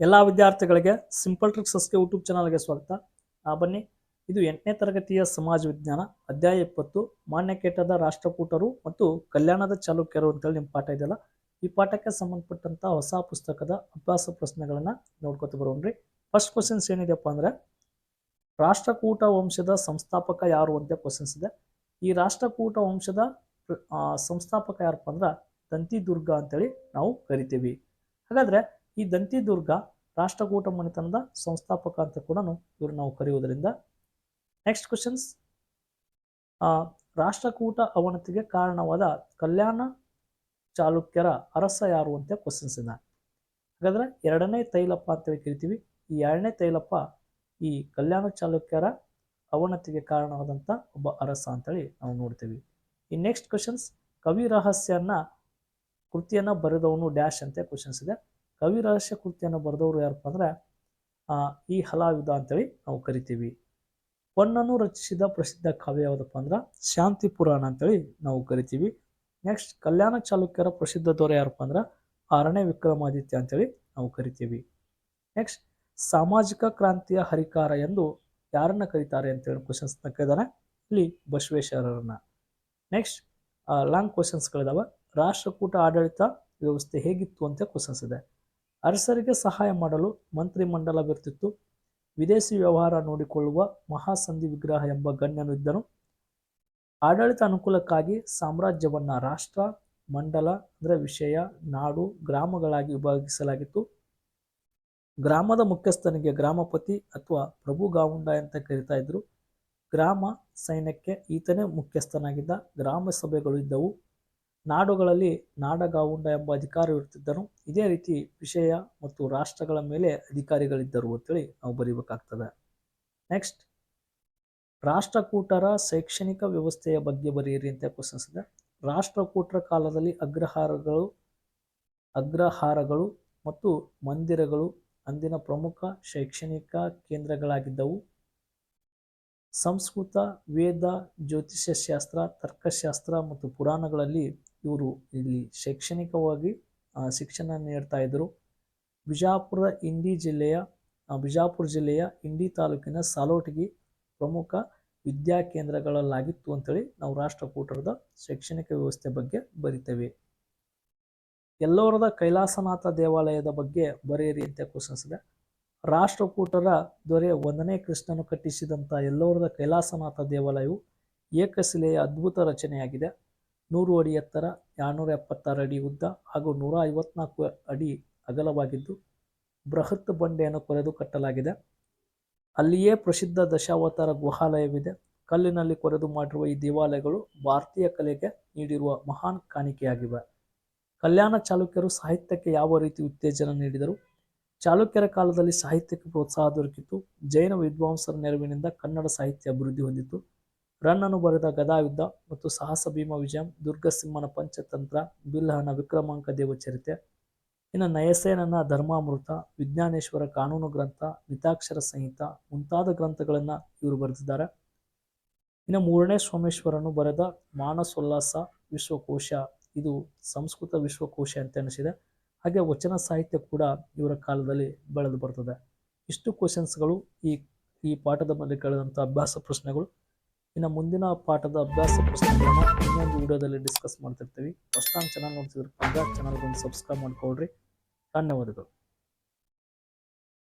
ಎಲ್ಲ ವಿದ್ಯಾರ್ಥಿಗಳಿಗೆ simple tricks ಟ್ರಿಕ್ಸಸ್ಗೆ YouTube ಚಾನಲ್ಗೆ ಸ್ವಾಗತ. ಆ, ಬನ್ನಿ. ಇದು ಎಂಟನೇ ತರಗತಿಯ ಸಮಾಜ ವಿಜ್ಞಾನ, ಅಧ್ಯಾಯ ಇಪ್ಪತ್ತು ಮಾನ್ಯ ಕೇಟದ ರಾಷ್ಟ್ರಕೂಟರು ಮತ್ತು ಕಲ್ಯಾಣದ ಚಾಲುಕ್ಯರು ಅಂತೇಳಿ ನಿಮ್ಮ ಪಾಠ ಇದೆಯಲ್ಲ, ಈ ಪಾಠಕ್ಕೆ ಸಂಬಂಧಪಟ್ಟಂಥ ಹೊಸ ಪುಸ್ತಕದ ಅಭ್ಯಾಸ ಪ್ರಶ್ನೆಗಳನ್ನ ನೋಡ್ಕೊತ ಬರೋಣ್ರಿ. ಫಸ್ಟ್ ಕ್ವಶನ್ಸ್ ಏನಿದೆಯಪ್ಪ ಅಂದ್ರೆ, ರಾಷ್ಟ್ರಕೂಟ ವಂಶದ ಸಂಸ್ಥಾಪಕ ಯಾರು ಅಂತ ಕ್ವಶನ್ಸ್ ಇದೆ. ಈ ರಾಷ್ಟ್ರಕೂಟ ವಂಶದ ಸಂಸ್ಥಾಪಕ ಯಾರಪ್ಪ ಅಂದ್ರೆ ದಂತಿದುರ್ಗ ಅಂತೇಳಿ ನಾವು ಕರಿತೀವಿ. ಹಾಗಾದ್ರೆ ಈ ದಂತಿದುರ್ಗ ರಾಷ್ಟ್ರಕೂಟ ಮನೆತನದ ಸಂಸ್ಥಾಪಕ ಅಂತ ಕೂಡ ಇವರು ನಾವು ಕರೆಯುವುದರಿಂದ ನೆಕ್ಸ್ಟ್ ಕ್ವಶನ್ಸ್ ರಾಷ್ಟ್ರಕೂಟ ಅವನತಿಗೆ ಕಾರಣವಾದ ಕಲ್ಯಾಣ ಚಾಲುಕ್ಯರ ಅರಸ ಯಾರು ಅಂತ ಕ್ವಶನ್ಸ್ ಇದೆ ಹಾಗಾದ್ರೆ ಎರಡನೇ ತೈಲಪ್ಪ ಅಂತೇಳಿ ಕರಿತೀವಿ. ಈ ಎರಡನೇ ತೈಲಪ್ಪ ಈ ಕಲ್ಯಾಣ ಚಾಲುಕ್ಯರ ಅವನತಿಗೆ ಕಾರಣವಾದಂಥ ಒಬ್ಬ ಅರಸ ಅಂತೇಳಿ ನಾವು ನೋಡ್ತೀವಿ. ಈ ನೆಕ್ಸ್ಟ್ ಕ್ವಶನ್ಸ್ ಕವಿ ರಹಸ್ಯನ ಕೃತಿಯನ್ನ ಬರೆದವನು ಡ್ಯಾಶ್ ಅಂತ ಕ್ವಶನ್ಸ್ ಇದೆ. ಕವಿ ರಹಸ್ಯ ಕೃತಿಯನ್ನು ಬರೆದವರು ಯಾರಪ್ಪ ಅಂದ್ರೆ ಈ ಹಲಾವಿದ ಅಂತೇಳಿ ನಾವು ಕರಿತೀವಿ. ಪೊನ್ನನ್ನು ರಚಿಸಿದ ಪ್ರಸಿದ್ಧ ಕಾವ್ಯ ಯಾವುದಪ್ಪ ಅಂದ್ರೆ, ಶಾಂತಿ ಪುರಾಣ ಅಂತೇಳಿ ನಾವು ಕರಿತೀವಿ. ನೆಕ್ಸ್ಟ್ ಕಲ್ಯಾಣ ಚಾಲುಕ್ಯರ ಪ್ರಸಿದ್ಧ ದೊರೆ ಯಾರಪ್ಪ ಅಂದ್ರೆ, ಆರನೇ ವಿಕ್ರಮಾದಿತ್ಯ ಅಂತೇಳಿ ನಾವು ಕರಿತೀವಿ. ನೆಕ್ಸ್ಟ್ ಸಾಮಾಜಿಕ ಕ್ರಾಂತಿಯ ಹರಿಕಾರ ಎಂದು ಯಾರನ್ನ ಕರೀತಾರೆ ಅಂತೇಳಿ ಕ್ವಶನ್ಸ್ ಕೇಳಿದಾರೆ ಇಲ್ಲಿ ಬಸವೇಶ್ವರರನ್ನ. ನೆಕ್ಸ್ಟ್ ಲಾಂಗ್ ಕ್ವಶನ್ಸ್ಗಳಿದಾವೆ ರಾಷ್ಟ್ರಕೂಟ ಆಡಳಿತ ವ್ಯವಸ್ಥೆ ಹೇಗಿತ್ತು ಅಂತ ಕ್ವಶನ್ಸ್ ಇದೆ. ಅರಸರಿಗೆ ಸಹಾಯ ಮಾಡಲು ಮಂತ್ರಿಮಂಡಲವಿರ್ತಿತ್ತು ವಿದೇಶಿ ವ್ಯವಹಾರ ನೋಡಿಕೊಳ್ಳುವ ಮಹಾಸಂಧಿ ವಿಗ್ರಹ ಎಂಬ ಗಣ್ಯನು ಇದ್ದನು. ಆಡಳಿತ ಅನುಕೂಲಕ್ಕಾಗಿ ಸಾಮ್ರಾಜ್ಯವನ್ನ ರಾಷ್ಟ್ರ, ಮಂಡಲ, ಅಂದ್ರೆ ವಿಷಯ, ನಾಡು, ಗ್ರಾಮಗಳಾಗಿ ವಿಭಾಗಿಸಲಾಗಿತ್ತು. ಗ್ರಾಮದ ಮುಖ್ಯಸ್ಥನಿಗೆ ಗ್ರಾಮಪತಿ ಅಥವಾ ಪ್ರಭು ಗಾವುಂಡ ಅಂತ ಕರೀತಾ ಇದ್ರು. ಗ್ರಾಮ ಸೈನ್ಯಕ್ಕೆ ಈತನೇ ಮುಖ್ಯಸ್ಥನಾಗಿದ್ದ. ಗ್ರಾಮ ಸಭೆಗಳು ಇದ್ದವು. ನಾಡುಗಳಲ್ಲಿ ನಾಡಗಾವುಂಡ ಎಂಬ ಅಧಿಕಾರವಿರುತ್ತಿದ್ದರು ಇದೇ ರೀತಿ ವಿಷಯ ಮತ್ತು ರಾಷ್ಟ್ರಗಳ ಮೇಲೆ ಅಧಿಕಾರಿಗಳಿದ್ದರು ಅಂತೇಳಿ ನಾವು ಬರೀಬೇಕಾಗ್ತದೆ. ನೆಕ್ಸ್ಟ್ ರಾಷ್ಟ್ರಕೂಟರ ಶೈಕ್ಷಣಿಕ ವ್ಯವಸ್ಥೆಯ ಬಗ್ಗೆ ಬರೆಯಿರಿ ಅಂತ ಕ್ವಶನ್ಸ್ ಇದೆ. ರಾಷ್ಟ್ರಕೂಟರ ಕಾಲದಲ್ಲಿ ಅಗ್ರಹಾರಗಳು ಅಗ್ರಹಾರಗಳು ಮತ್ತು ಮಂದಿರಗಳು ಅಂದಿನ ಪ್ರಮುಖ ಶೈಕ್ಷಣಿಕ ಕೇಂದ್ರಗಳಾಗಿದ್ದವು. ಸಂಸ್ಕೃತ, ವೇದ, ಜ್ಯೋತಿಷ್ಯಶಾಸ್ತ್ರ, ತರ್ಕಶಾಸ್ತ್ರ ಮತ್ತು ಪುರಾಣಗಳಲ್ಲಿ ಇವರು ಇಲ್ಲಿ ಶೈಕ್ಷಣಿಕವಾಗಿ ಶಿಕ್ಷಣ ನೀಡ್ತಾ ಇದ್ದರು ಬಿಜಾಪುರದ ಇಂಡಿ ಜಿಲ್ಲೆಯ ಬಿಜಾಪುರ ಜಿಲ್ಲೆಯ ಇಂಡಿ ತಾಲೂಕಿನ ಸಾಲೋಟಗಿ ಪ್ರಮುಖ ವಿದ್ಯಾ ಕೇಂದ್ರಗಳಲ್ಲಾಗಿತ್ತು ಅಂತೇಳಿ ನಾವು ರಾಷ್ಟ್ರಕೂಟರದ ಶೈಕ್ಷಣಿಕ ವ್ಯವಸ್ಥೆ ಬಗ್ಗೆ ಬರಿತೇವೆ. ಎಲ್ಲೋರದ ಕೈಲಾಸನಾಥ ದೇವಾಲಯದ ಬಗ್ಗೆ ಬರೆಯಿರಿ ಅಂತ ಕ್ವಶನ್ಸ್ ಇದೆ ರಾಷ್ಟ್ರಕೂಟರ ದೊರೆ ಒಂದನೇ ಕೃಷ್ಣನು ಕಟ್ಟಿಸಿದಂಥ ಎಲ್ಲೋರದ ಕೈಲಾಸನಾಥ ದೇವಾಲಯವು ಏಕಶಿಲೆಯ ಅದ್ಭುತ ರಚನೆಯಾಗಿದೆ. ನೂರು ಅಡಿ ಎತ್ತರ ಎರಡುನೂರ ಎಪ್ಪತ್ತಾರು ಅಡಿ ಉದ್ದ ಹಾಗೂ ನೂರ ಐವತ್ನಾಲ್ಕು ಅಡಿ ಅಗಲವಾಗಿದ್ದು ಬೃಹತ್ ಬಂಡೆಯನ್ನು ಕೊರೆದು ಕಟ್ಟಲಾಗಿದೆ. ಅಲ್ಲಿಯೇ ಪ್ರಸಿದ್ಧ ದಶಾವತಾರ ಗುಹಾಲಯವಿದೆ. ಕಲ್ಲಿನಲ್ಲಿ ಕೊರೆದು ಮಾಡಿರುವ ಈ ದೇವಾಲಯಗಳು ಭಾರತೀಯ ಕಲೆಗೆ ನೀಡಿರುವ ಮಹಾನ್ ಕಾಣಿಕೆಯಾಗಿವೆ. ಕಲ್ಯಾಣ ಚಾಲುಕ್ಯರು ಸಾಹಿತ್ಯಕ್ಕೆ ಯಾವ ರೀತಿ ಉತ್ತೇಜನ ನೀಡಿದರು? ಚಾಲುಕ್ಯರ ಕಾಲದಲ್ಲಿ ಸಾಹಿತ್ಯಕ್ಕೆ ಪ್ರೋತ್ಸಾಹ ದೊರಕಿತು. ಜೈನ ವಿದ್ವಾಂಸರ ನೆರವಿನಿಂದ ಕನ್ನಡ ಸಾಹಿತ್ಯ ಅಭಿವೃದ್ಧಿ ಹೊಂದಿತು. ರನ್ನನು ಬರೆದ ಗದಾಯುದ್ಧ ಮತ್ತು ಸಾಹಸ ಭೀಮ ವಿಜಯಂ ದುರ್ಗಸಿಂಹನ ಪಂಚತಂತ್ರ ಬಿಲ್ಹನ ವಿಕ್ರಮಾಂಕ ದೇವಚರಿತೆ ಇನ್ನು ನಯಸೇನನ ಧರ್ಮಾಮೃತ, ವಿಜ್ಞಾನೇಶ್ವರ ಕಾನೂನು ಗ್ರಂಥ, ಮಿತಾಕ್ಷರ ಸಂಹಿತ ಮುಂತಾದ ಗ್ರಂಥಗಳನ್ನು ಇವರು ಬರೆದಿದ್ದಾರೆ. ಇನ್ನು ಮೂರನೇ ಸೋಮೇಶ್ವರನು ಬರೆದ ಮಾನಸೋಲ್ಲಾಸ ವಿಶ್ವಕೋಶ. ಇದು ಸಂಸ್ಕೃತ ವಿಶ್ವಕೋಶ ಅಂತ ಅನಿಸಿದೆ ಹಾಗೆ ವಚನ ಸಾಹಿತ್ಯ ಕೂಡ ಇವರ ಕಾಲದಲ್ಲಿ ಬೆಳೆದು ಬರ್ತದೆ. ಇಷ್ಟು ಕ್ವಶನ್ಸ್ಗಳು ಈ ಈ ಪಾಠದ ಮೇಲೆ ಕೇಳಿದಂಥ ಅಭ್ಯಾಸ ಪ್ರಶ್ನೆಗಳು. ಇನ್ನು ಮುಂದಿನ ಪಾಠದ ಅಭ್ಯಾಸ ಪ್ರಶ್ನೆಗಳನ್ನ ಇನ್ನೊಂದು ವಿಡಿಯೋದಲ್ಲಿ ಡಿಸ್ಕಸ್ ಮಾಡ್ತಿರ್ತೀವಿ. ಫಸ್ಟ್ ಟೈಮ್ ಚೆನ್ನಾಗಿ ನೋಡ್ತಿದ್ರಪ್ಪ ಅಂದ್ರೆ ಚಾನಲ್ಗೊಂದು ಸಬ್ಸ್ಕ್ರೈಬ್ ಮಾಡ್ಕೊಳ್ರಿ. ಧನ್ಯವಾದಗಳು.